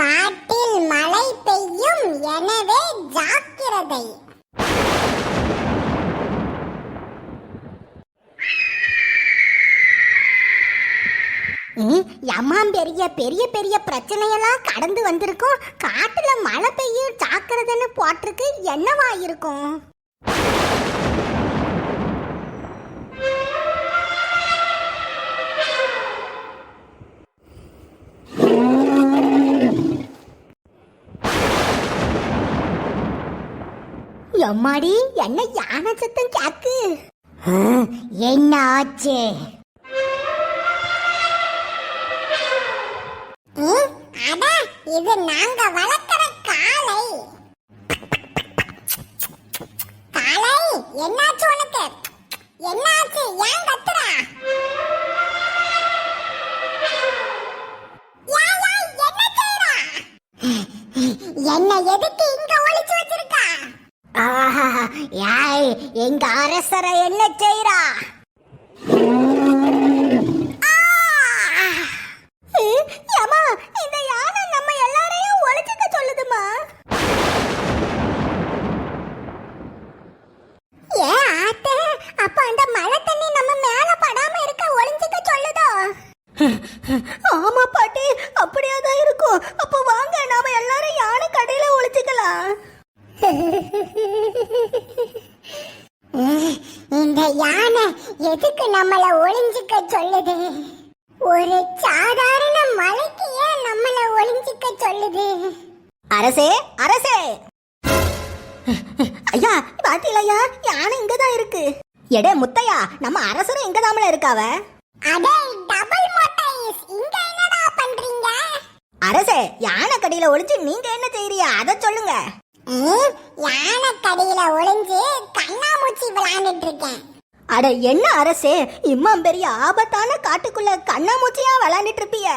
காட்டில் மழை பெய்யும் எனவே ஜாக்கிரதை. எம்மாம் பெரிய பெரிய பெரிய பிரச்சனையெல்லாம் கடந்து வந்திருக்கோம். காட்டுல மழை பெய்யும் ஜாக்கிரதைன்னு போட்டிருக்கு. என்னவா இருக்கும்? எம்மாடி என்ன யானை சத்தம் கேக்கு? என்ன ஆச்சு? இது நாங்க வளர்க்கிற காளை. காளை என்னாச்சு உனக்கு? என்னாச்சு ஏன், ஏன், என்ன செய்றா? என்ன எதுக்கு இங்க ஒளிச்சு வச்சிருக்கா யாய் எங்க அரசரை என்ன செய்றா ஏமா இந்த யானை நம்ம எல்லாரையும் ஒளிச்சுக்க சொல்லுதுமா ஏ ஆத்தே அப்ப அந்த மழை தண்ணி நம்ம யாய் எங்க இருக்க என்ன செய்யறா ஆமா பாட்டி அப்படியாதான் இருக்கும். அப்ப வாங்க நாம எல்லாரும் யானை கடையில ஒளிச்சுக்கலாம் இந்த யானை எதுக்கு நம்மள ஒளிஞ்சுக்க சொல்லுது? ஒரு சாதாரண மலைக்கு ஏன் நம்மள ஒளிஞ்சுக்க சொல்லுது? அரசே அரசே! ஐயா பாத்தீங்களா யானை இங்கதான் இருக்கு. எடே முத்தையா நம்ம அரசரும் இங்கதாமல இருக்காவ. அடே டபுள் மோட்டைஸ் இங்க என்னடா பண்றீங்க? அரசே யானை கடியில ஒளிஞ்சு நீங்க என்ன செய்றீங்க? அத சொல்லுங்க. ம், யானை கடியில ஒளிஞ்சு கண்ணாமூச்சி விளையாண்டுட்டு இருக்கேன். அட என்ன அரசே? இம்மாம் பெரிய ஆபத்தான காட்டுக்குள்ள கண்ணாமூச்சியா விளையாண்டுட்டு இருப்பீங்க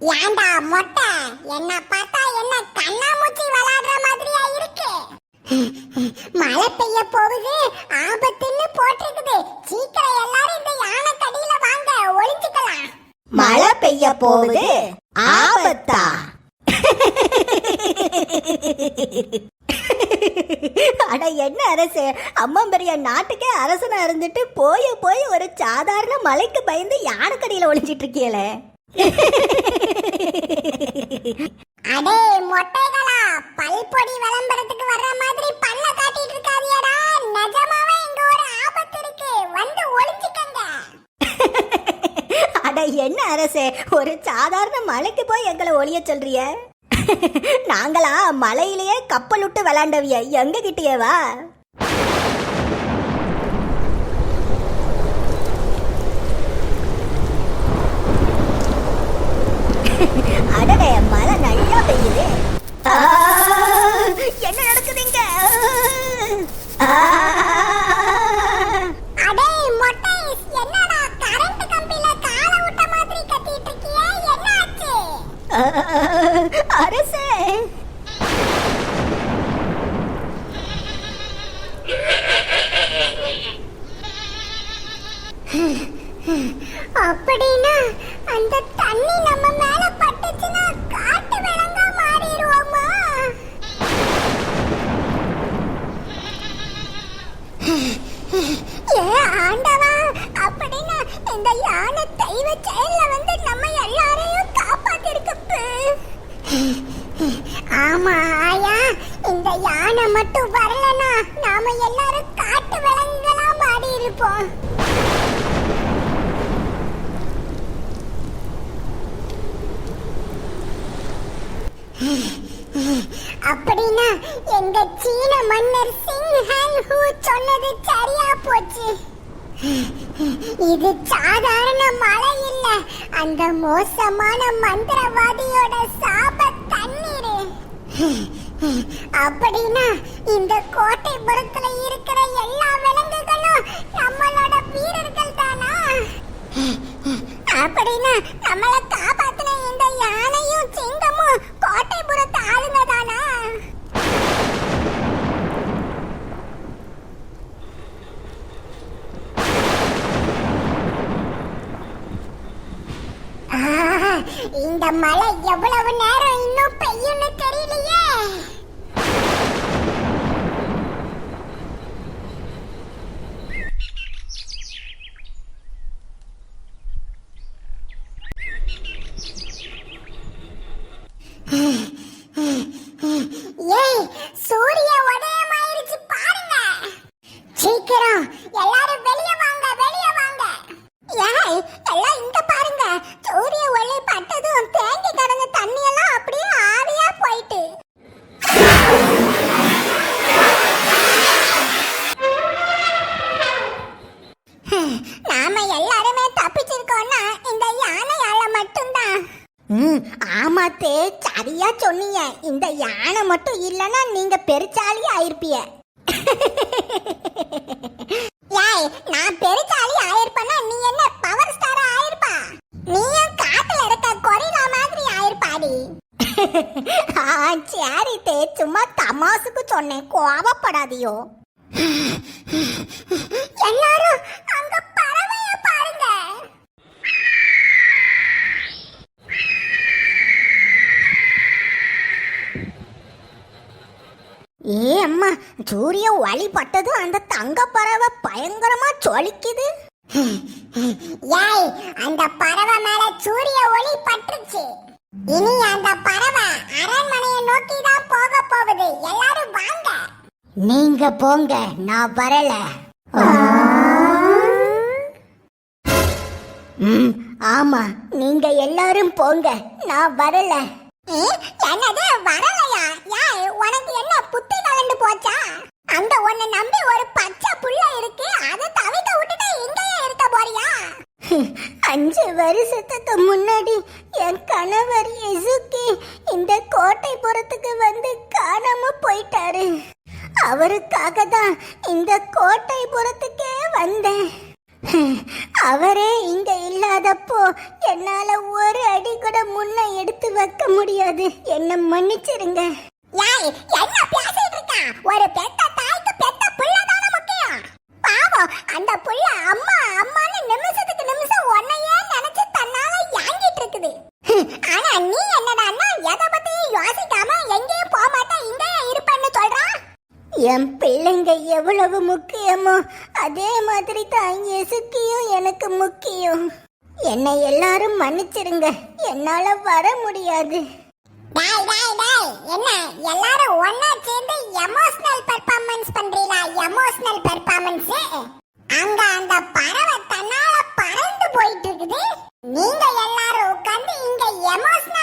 ஏண்டா மொட்டை? என்ன பார்த்தா என்ன கண்ணாமூச்சி விளையாடுற மாதிரியா இருக்கு? மழை பெய்ய போகுது ஆபத்துன்னு போட்டிருக்குது. சீக்கிரம் எல்லாரும் இந்த யானை கடியில வாங்க ஒளிஞ்சுக்கலாம். மழை பெய்ய போகுது ஆபத்தா? அரசு. அம்மா பெரிய நாட்டுக்கே அரசனா இருந்துட்டு போய் போய் ஒரு சாதாரண மலைக்கு பயந்து யானைக்கடியில ஒளிஞ்சிட்டு இருக்கீங்களே அடே மொட்டைகளா பல்பொடி விளம்பரத்துக்கு வர்ற மாதிரி பல்ல காட்டிட்டு இருக்காதியடா நிஜமாவே இங்க ஒரு ஆபத்து இருக்கு. வந்து ஒளிஞ்சுக்கங்க. அட என்ன அரசே? ஒரு சாதாரண மலைக்கு போய் எங்களை ஒளிய சொல்றிய? நாங்களா மலையிலேயே கப்பல் விட்டு விளாண்டவிய. எங்க கிட்டேவா அடடே மழை நல்லா பெய்யுது என்ன நடக்குதுங்க? அரசே. அப்படின்னா அந்த தண்ணி நம்ம இந்த யானை தெய்வ செயல்ல வந்து நம்ம எல்லாரையும் காப்பாத்திருக்கு ஆமா ஆயா. இந்த யானை மட்டும் வரலனா நாம எல்லாரும் காட்டு விலங்குகளா மாறி இருப்போம் அப்படின்னா எங்க சீன மன்னர் சிங் ஹேங் ஹூ சொன்னது சரியா போச்சு. இது சாதாரண மழை இல்ல. அந்த மோசமான மந்திரவாதியோட சாப தண்ணீர். அப்படின்னா இந்த கோட்டை புறத்துல இருக்கிற எல்லா இந்த மழை எவ்வளவு நேரம் இன்னும் பெய்யும்னு தெரியலையே. ஏய் ம் ஆமாத்தே சரியா சொன்னீங்க. இந்த யானை மட்டும் இல்லைன்னா நீங்க பெருச்சாலி ஆயிருப்பிய ஏய் நான் பெருச்சாலி ஆயிருப்பேன்னா நீ என்ன பவர் ஸ்டாரா ஆயிருப்பா? நீயும் காட்டுல இருக்க கொரிலா மாதிரி ஆயிருப்பாடி. ஆ சரி தே சும்மா தமாசுக்கு சொன்னேன். கோவப்படாதியோ. எல்லாரும் ஏ அம்மா சூரிய ஒளி பட்டதும் அந்த தங்க பறவை பயங்கரமா சொலிக்குது ஏய் அந்த பறவை மேல சூரிய ஒளி பட்டுச்சு இனி அந்த பறவை அரண்மனையை நோக்கி தான் போக போகுது. எல்லாரும் வாங்க. நீங்க போங்க நான் வரல. ம் ஆமா நீங்க எல்லாரும் போங்க நான் வரல. என்னது வரலையா? அவருக்காக தான் இந்த கோட்டைபுரத்துக்கே வந்தேன். அவரே இங்க இல்லாதப்போ என்னால ஒரு அடி கூட முன்ன எடுத்து வைக்க முடியாது. என்ன மன்னிச்சிருங்க. ஏய் என்ன பேசிட்டு இருக்க? ஒரு பெத்த தாய்க்கு பெத்த புள்ள தானே முக்கியம். பாவம் அந்த புள்ள அம்மா அம்மான்னு நிமிஷத்துக்கு நிமிஷம் உன்னையே நினைச்சு தன்னால யாங்கிட்டு இருக்குது. ஆனா நீ என் பிள்ளைங்க எவ்வளவு முக்கியமோ அதே மாதிரி தான் எசுக்கியும் எனக்கு முக்கியம். என்னை எல்லாரும் மன்னிச்சிருங்க. என்னால வர முடியாது. டேய் டேய் டேய் என்ன? எல்லாரும் ஒண்ணா சேர்ந்து எமோஷனல் பெர்ஃபார்மன்ஸ் பண்றீங்களா? எமோஷனல் பெர்ஃபார்மன்ஸ் அங்க அந்த பறவை தன்னால பறந்து போயிட்டு இருக்குது. நீங்க எல்லாரும் உட்கார்ந்து இங்க எமோஷனல்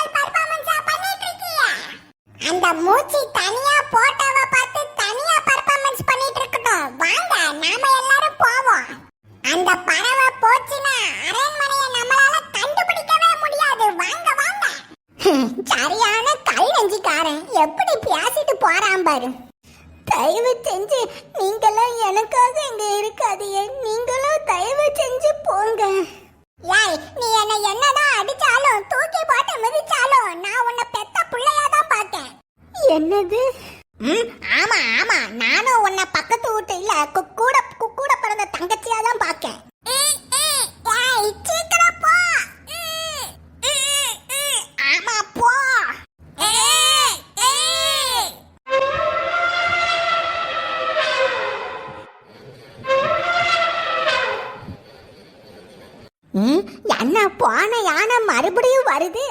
அந்த மூச்சு தனியா போட்டோவ பார்த்து தனியா பர்ஃபார்மன்ஸ் பண்ணிட்டு இருக்கட்டும். வாங்க நாம எல்லாரும் போவோம். அந்த பறவை போச்சுன்னா அரண்மனையை நம்மளால கண்டுபிடிக்கவே முடியாது. வாங்க வாங்க. சரியான கல் நெஞ்சிக்காரன் எப்படி பேசிட்டு போறான் பாரு. தயவு செஞ்சு நீங்களும் எனக்காக இங்க இருக்காதீங்க. நீங்களும் தயவு செஞ்சு போங்க. ஏய் நீ என்ன என்னதான் அடிச்சாலும் தூக்கி போட்டு மிதிச்சாலும் நான் உன்னை பெத்த புள்ளையா தான் என்னது? ம் ஆமா ஆமா. நானும் உன்னை பக்கத்து வீட்டு இல்ல கூட கூட பிறந்த தங்கச்சியா தான் பார்க்கேன் ஏய் சீக்கிரம் போ. ம், ம், ம். ஆமா போ. ஏய், ஏய். ம், என்ன போன யானை மறுபடியும் வருது?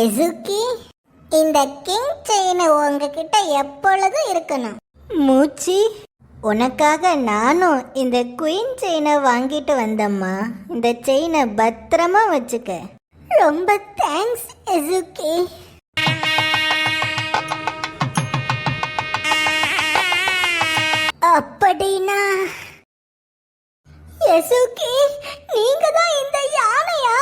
எசுக்கி இந்த கிங் செயின் உங்ககிட்ட எப்பொழுதும் இருக்கணும். மூச்சி உனக்காக நானும் இந்த குயின் செயினை வாங்கிட்டு வந்தம்மா. இந்த செயினை பத்திரமா வச்சுக்க. ரொம்ப தேங்க்ஸ் எசுக்கி அப்படின்னா எசுக்கி நீங்க தான் இந்த யானையா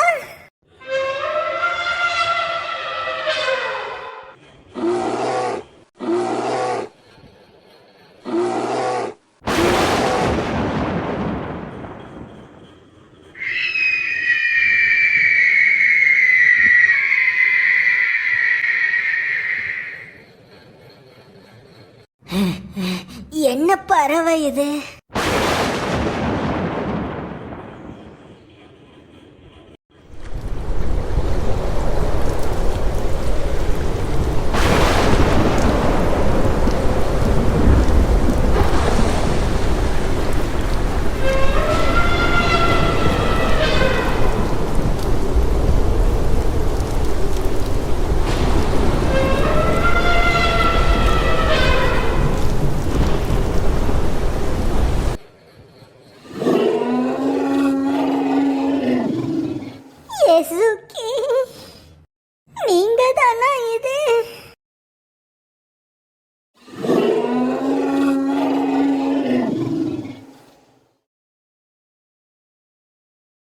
என்ன பறவை இது